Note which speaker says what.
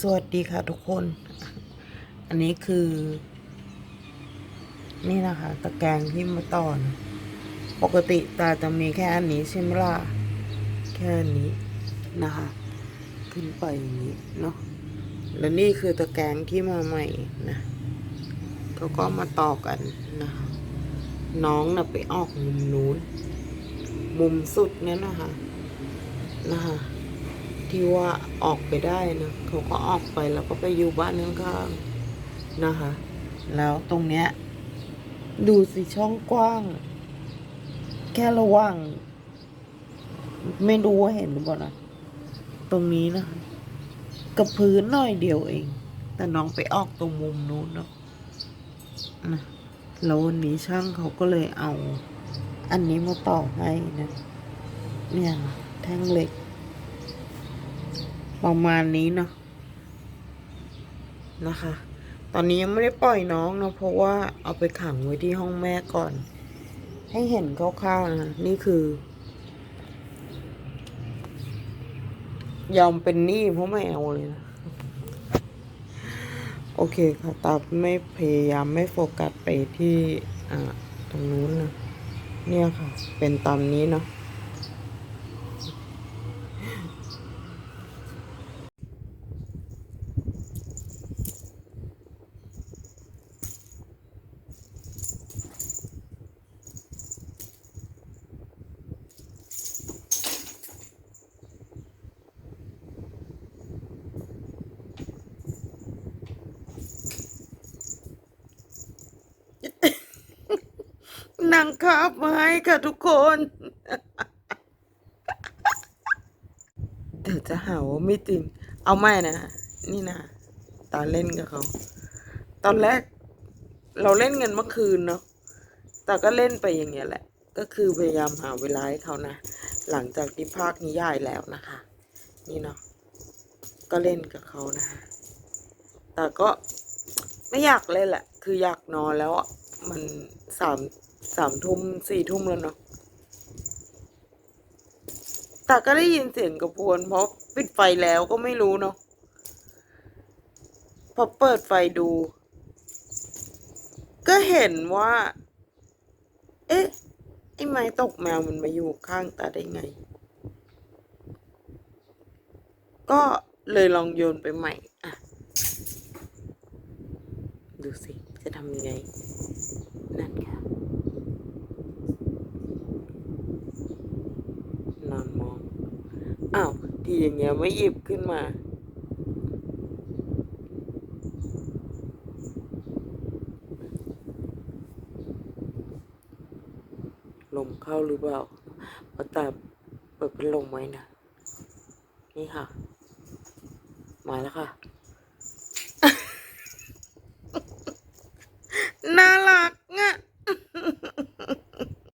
Speaker 1: สวัสดีค่ะทุกคน อันนี้คือ นี่นะคะ ตะแกรงที่มาต่อน ปกติตาจะมีแค่อันนี้ใช่ไหมล่ะ แค่อันนี้นะคะ ขึ้นไปอย่างนี้เนาะ แล้วนี่คือตะแกรงที่มาใหม่นะเขาก็มาต่อกันนะคะ น้องน่ะไปออกมุมนู้น มุมสุดนั้นนะคะนะคะ ที่ว่าออกไปได้นะเขาก็ออกไปแล้วก็ไปอยู่บ้านข้างๆนะคะ แล้วตรงเนี้ย ดูสิช่องกว้าง แค่ระว่าง ไม่รู้ว่าเห็นหรือเปล่านะตรงนี้นะคะกับพื้นหน่อยเดียวเอง แต่น้องไปออกตรงมุมนู้นเนาะนะแล้ววันนี้ช่างเขาก็เลยเอา อันนี้มาต่อให้นะ เนี่ยแท่งเหล็ก ประมาณนี้เนาะนะคะ ตอนนี้ยังไม่ได้ปล่อยน้องเนาะเพราะว่าเอาไปขังไว้ที่ห้องแม่ก่อน ให้เห็นคร่าวๆนะนี่คือ ยอมเป็นหนี้เพราะไม่เอาเลยนะโอเคค่ะตาไม่พยายามไม่โฟกัสไปที่ อ่า ตรงนู้นนะเนี่ยค่ะ เป็นตามนี้เนาะ นางคาบมาให้ค่ะทุกคน เดี๋ยวจะหาว่าไม่จริง เอาไม่นะ นี่นะ ตอนเล่นกับเขา ตอนแรก เราเล่นกันเมื่อคืนเนาะ แต่ก็เล่นไปอย่างเงี้ยแหละ ก็คือพยายามหาเวลาให้เขานะ หลังจากที่ภาคนิยายแล้วนะคะ นี่เนาะ ก็เล่นกับเขานะคะ แต่ก็ไม่อยากเล่นแหละ คืออยากนอนแล้วอะ มันสามสามทุ่มสี่ทุ่มแล้วเนาะแต่ก็ได้ยินเสียงกระพวน เพราะปิดไฟแล้วก็ไม่รู้เนาะพอเปิดไฟดู ก็เห็นว่า เอ๊ะไอ้ไม้ตกแมวมันมาอยู่ข้างตาได้ไง ก็เลยลองโยนไปใหม่ อะ ดูสิ จะทำยังไง นั่นค่ะ นอนมอง อ้าว ทีอย่างเงี้ยไม่หยิบขึ้นมา ลมเข้าหรือเปล่าเพราะตาเปิดเป็นลมไว้นะ นี่ค่ะ มาแล้วค่ะ